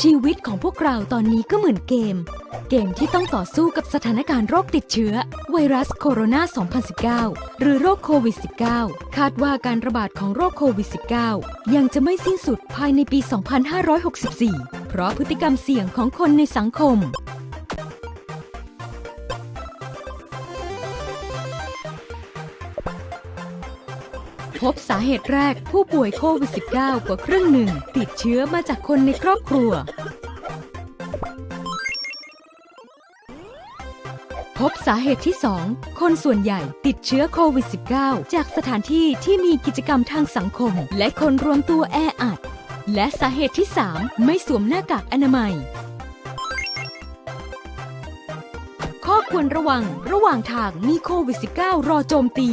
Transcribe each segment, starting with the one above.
ชีวิตของพวกเราตอนนี้ก็เหมือนเกม เกมที่ต้องต่อสู้กับสถานการณ์โรคติดเชื้อ ไวรัสโคโรนา 2019 หรือโรคโควิด -19 คาดว่าการระบาดของโรคโควิด -19 ยังจะไม่สิ้นสุดภายในปี 2564 เพราะพฤติกรรมเสี่ยงของคนในสังคม พบสาเหตุแรกผู้ป่วยโควิด -19 กว่าครึ่งหนึ่ง ติดเชื้อมาจากคนในครอบครัว พบสาเหตุที่ 2 คนส่วนใหญ่ติดเชื้อโควิด -19 จากสถานที่ที่มีกิจกรรมทางสังคม และคนรวมตัวแออัด และสาเหตุที่ 3 ไม่สวมหน้ากากอนามัยข้อควรระวังระหว่างทางมีโควิด -19 รอโจมตี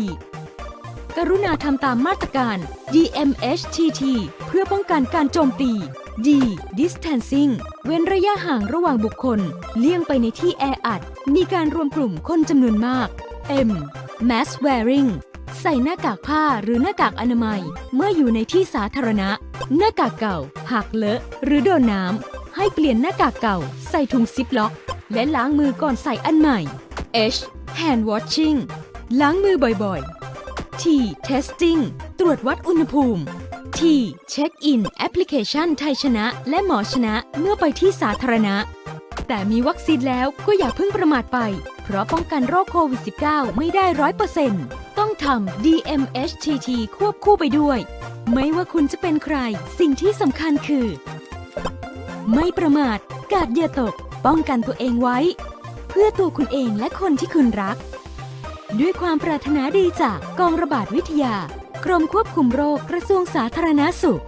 กรุณาทำตามมาตรการ DMHTT เพื่อป้องกันการโจมตี D Distancing เว้นระยะห่างระหว่างบุคคล เลี่ยงไปในที่แออัด มีการรวมกลุ่มคนจำนวนมาก M Mask Wearing ใส่หน้ากากผ้าหรือหน้ากากอนามัย เมื่ออยู่ในที่สาธารณะ หน้ากากเก่า หากเลอะ หรือโดนน้ำ ให้เปลี่ยนหน้ากากเก่า ใส่ถุงซิปล็อก และล้างมือก่อนใส่อันใหม่ H Hand Washing ล้างมือบ่อยๆ T testing ตรวจวัดอุณหภูมิ T check in แอปพลิเคชันไทยชนะ และหมอชนะเมื่อไปที่สาธารณะ แต่มีวัคซีนแล้วก็อย่าเพิ่งประมาทไป เพราะป้องกันโรคโควิด -19 ไม่ได้ร้อยเปอร์เซ็นต์ต้องทำ DMHTT ควบคู่ไปด้วย ไม่ว่าคุณจะเป็นใคร สิ่งที่สำคัญคือ ไม่ประมาท กาดอย่าตก ป้องกันตัวเองไว้ เพื่อตัวคุณเองและคนที่คุณรัก ด้วยความปรารถนาดีจากกองระบาดวิทยา กรมควบคุมโรคกระทรวงสาธารณาสุข